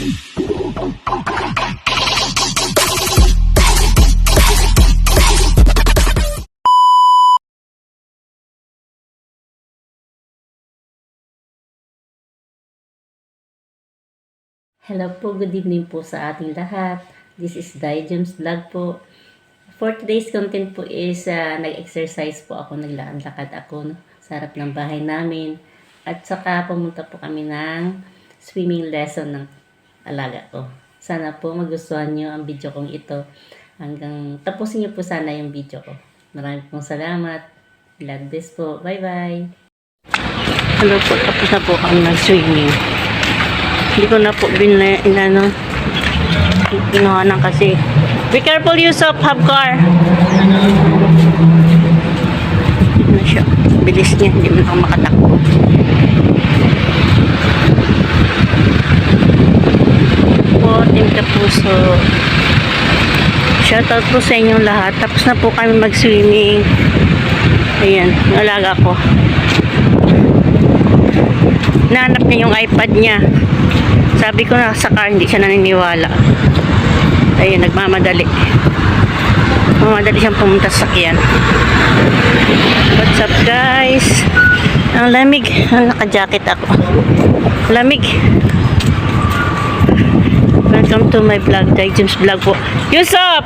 Hello po, good evening po sa ating lahat. This is Dai Vlog po. For today's content po is ah, nag-exercise po ako, naglaan-lakad ako no, sa harap ng bahay namin. At saka pumunta po kami ng swimming lesson ng alaga ko. Sana po magustuhan nyo ang video kong ito. Hanggang tapusin nyo po sana yung video ko. Maraming pong salamat. God bless po. Bye-bye. Hello po, tapos na po kami nag-swimming. Hindi ko na po binla, inano, kinuha na kasi. Be careful, Yusuf, have car. Ano siya, bilis niya, hindi mo na makatakbo. Po, Team Puso. Shoutout po sa inyong lahat. Tapos na po kami mag-swimming. Ayan, alaga ko. Nahanap niya yung iPad niya. Sabi ko na sa car, hindi siya naniniwala. Ayun, nagmamadali. Mamadali siyang pumunta sa sakyan. What's up guys? Ang lamig. Naka-jacket ako. Lamig. Welcome to my vlog, Dai James Vlog po. Yusuf!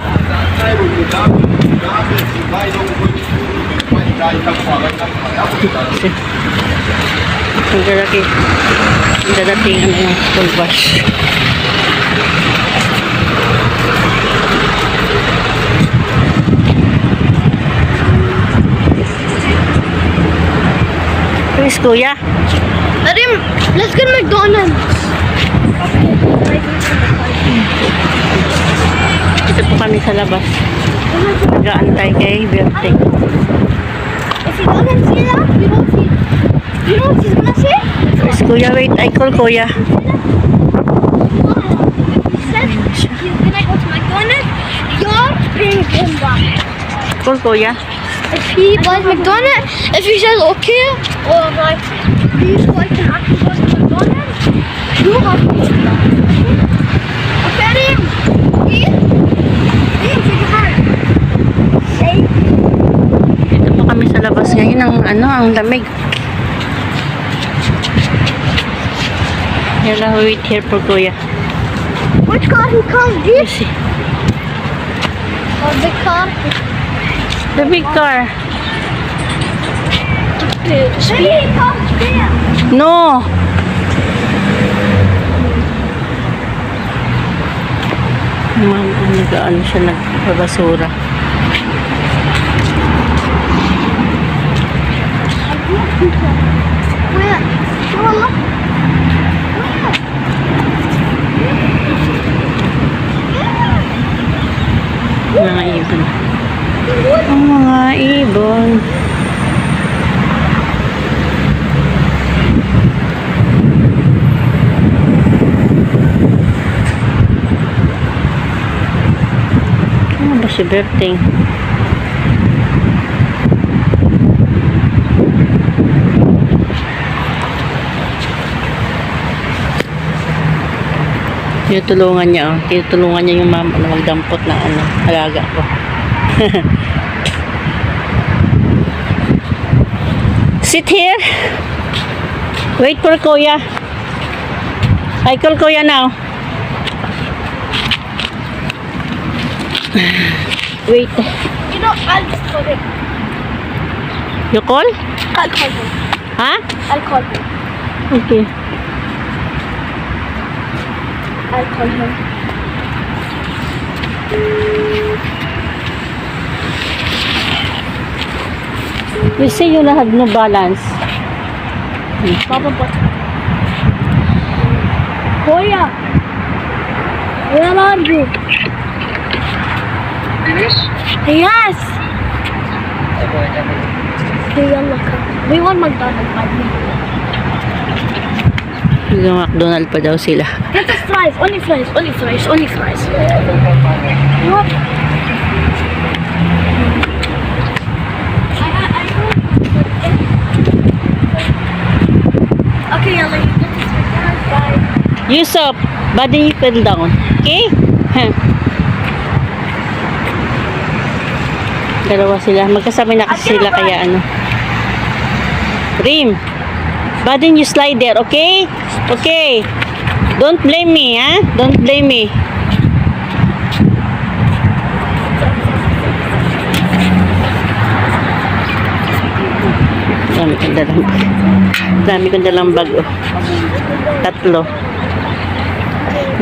Ang lalaki. Ang dadating ano yung school bus. Please, kuya. Arim, let's go to McDonald's. Dito po kami sa labas. Nag-aantay kay say? Please, kuya. Wait, I call kuya. Call kuya. If he buys McDonald's, if he says okay, or like boys can actually go to McDonald's, you have to go back. Okay, Arim? Please? Please, take your hand. Say, Dito po kami sa labas ngayon. Ang ano, ang lamig. Yala, wait here for kuya. which car he comes? You This see. or the car? The big car. Maybe he comes there. No! Man, nag-ano siya, nagbabasura. Where? Show a look. Mga ibon. Ang mga ibon. Ano ba si Berting? Tinutulungan niya, oh. Tinutulungan niya yung mama na magdampot ng ano, alaga ko. Sit here. Wait for Kuya. I call Kuya now. Wait. You know, I'll call him. You call? I'll call him. Ha? I'll call him. Okay. I'll call him. You say you have no balance. Papa, but. Hoya! Where are you? Yes! Okay, yalla ka. We want McDonald's. Yung McDonald pa daw sila. Get the fries, only fries, only fries, only fries. What? Okay, you McDonald's, bye. Yusuf, Body nipple down. Okay? Dalawa sila. Magkasama na kasi sila kaya ano. Rim. Body you slide there, okay? Okay. Don't blame me, ha? Don't blame me. Dami kong dalang bag. Dami kong dalang bag, oh. Tatlo.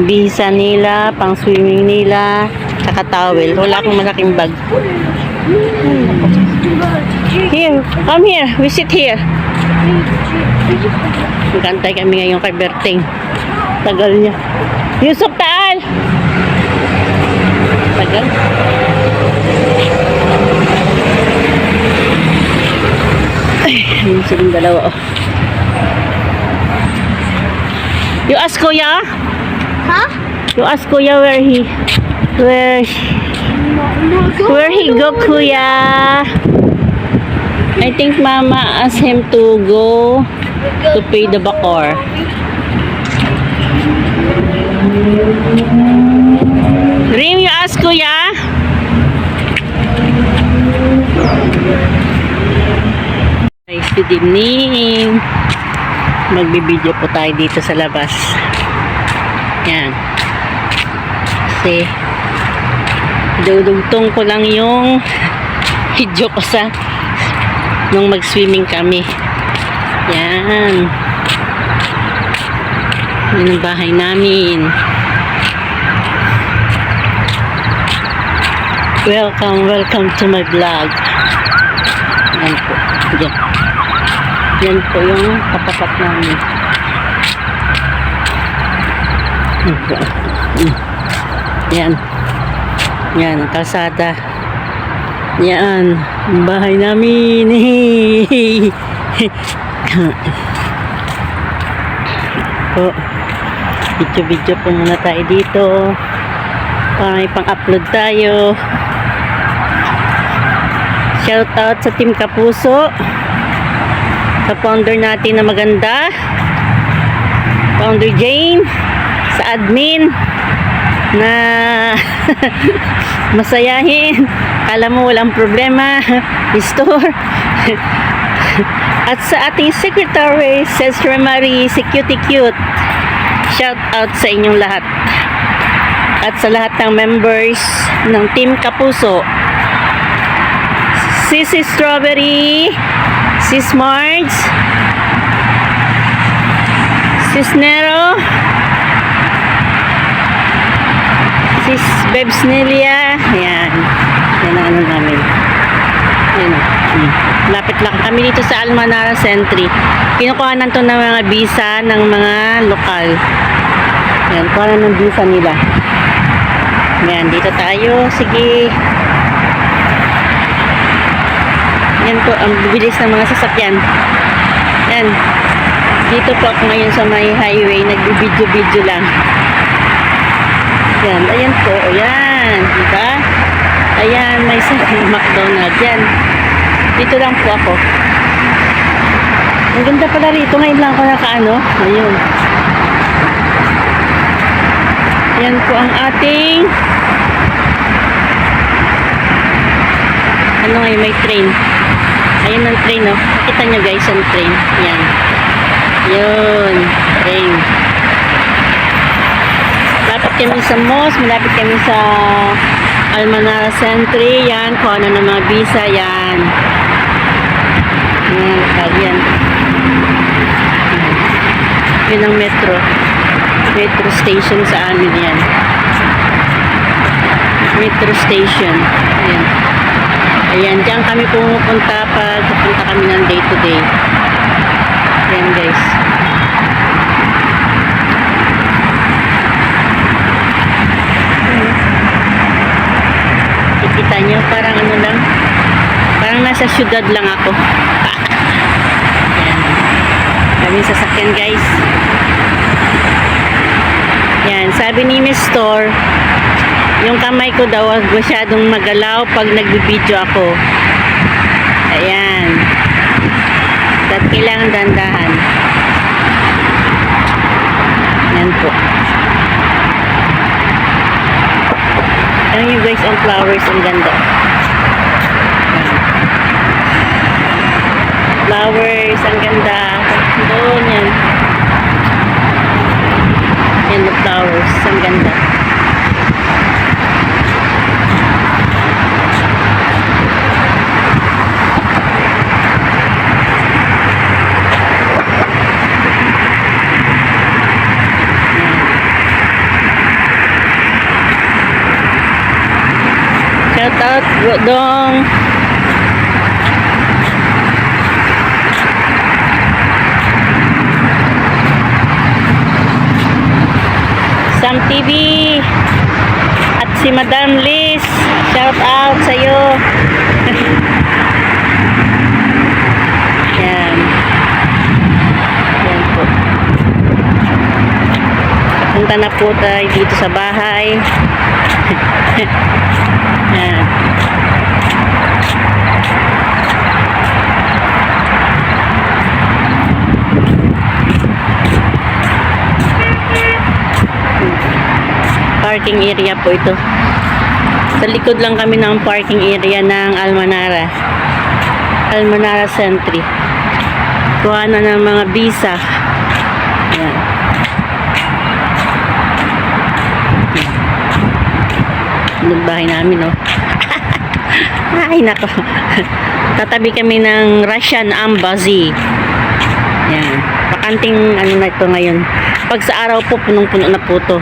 Visa nila, pang swimming nila, saka towel. Wala akong malaking bag. Here, come here. We sit here. Magkantay kami ngayon kay Berting. Tagal niya. Yusuf Taal! Tagal. Ay, yun silang dalawa. Oh. You ask Kuya? Huh? You ask Kuya where he... Where... Where he go, Kuya? I think Mama asked him to go to pay the bakor. Rim, you ask Kuya? Guys, good evening. Magbibideo po tayo dito sa labas. Yan. Kasi, dudugtong ko lang yung video ko sa nung mag-swimming kami. Yan. Yan ang bahay namin. Welcome, welcome to my vlog. Yan po. Yan. Yan po yung katapat namin. Yan po. Yan. Yan, kalsada. Yan, bahay namin. po. Video-video po muna tayo dito. Para may pang-upload tayo. Shout out sa Team Kapuso. Sa founder natin na maganda. Founder Jane. Sa admin na masayahin. Kala mo walang problema. Store. At sa ating secretary, Sister Marie, si Cutie Cute. Shout out sa inyong lahat. At sa lahat ng members ng Team Kapuso. Sissy Strawberry, Sis Marge, Sis Nero, Sis Bebs Nelia. Ayan. Yan ang ano namin. Ayan. Lapit lang kami dito sa Almanara Sentry. Kinukuhanan to ng mga visa ng mga lokal. Ayan. Kuha ng visa nila. Ayan. Dito tayo. Sige. Yan po. Ang bibilis ng mga sasakyan. Yan. Dito po ako ngayon sa may highway. Nagbibidyo-video lang. Yan, ayan po, ayan, di ba? Ayan, may sa McDonald's, yan. Dito lang po ako. Ang ganda pala rito, ngayon lang ako nakaano, ayun. Yan po ang ating ano ngayon, may train. Ayan ang train, no? Kita nyo guys, ang train. Yan. Yun, train. Kami sa MOS, malapit kami sa Almanara Sentry, yan, kuha na ng mga visa, yan. Yan, lokal yan. Yun ang metro. Metro station sa amin yan. Metro station. Ayan. Ayan, diyan kami pumupunta pag pupunta kami ng day to day. Ayan guys. Kikita nyo, parang ano lang, parang nasa syudad lang ako. Yan. Daming sasakyan guys. Yan, sabi ni Store, yung kamay ko daw masyadong magalaw pag nagbibideo ako. Ayan. At kailangan dandahan. Yan po. Ayun guys, ang flowers, ang ganda. Flowers, ang ganda. Doon. Yan the flowers, ang ganda. Shout out, Dong. Sam TV at si Madam Liz. Shout out sa iyo. Yan. Punta na po tayo dito sa bahay. Yan. Parking area po ito. Sa likod lang kami ng parking area ng Almanara. Almanara Sentry. Kuha na ng mga visa. Yan. Yung bahay namin, oh. Ay, nako. Tatabi kami ng Russian Embassy. Yan. Pakanting ano na ito ngayon. Pag sa araw po, punong-puno na po to.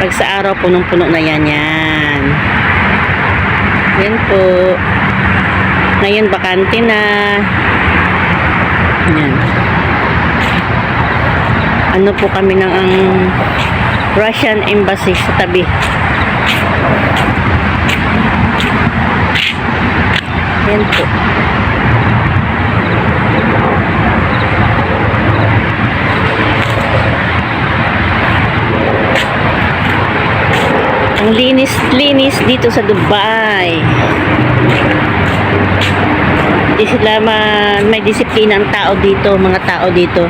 Pag sa araw, punong-puno na yan. Yan. Yan po. Ngayon, bakante na. Yan. Ano po kami ng ang Russian Embassy sa tabi. Yan po. Ang linis-linis dito sa Dubai. Hindi sila ma- may disiplina ang tao dito, mga tao dito.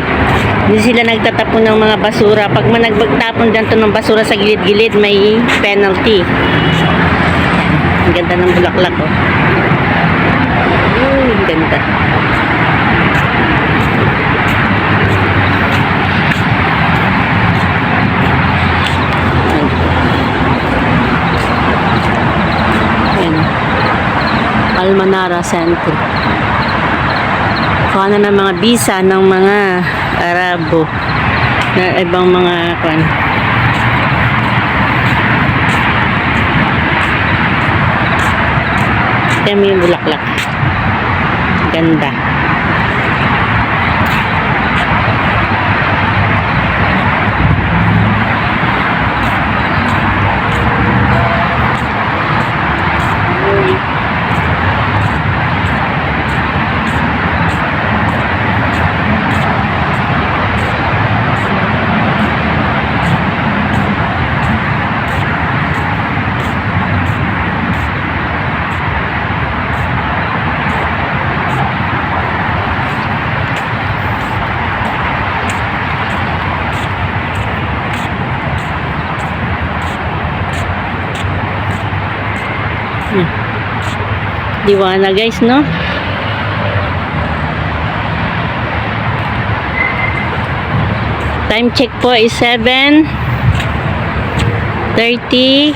Hindi sila nagtatapon ng mga basura. Pag man nagbagtapon dyan to ng basura sa gilid-gilid, may penalty. Ang ganda ng bulaklak, oh. Uy, ganda. Ayan. Almanara Center. Kuha na ng mga visa ng mga Arabo na ibang mga kwan. Kami yung bulaklak. Ganda. Diwana guys, no? Time check po is 7 30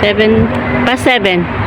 7 pa 7 Yan.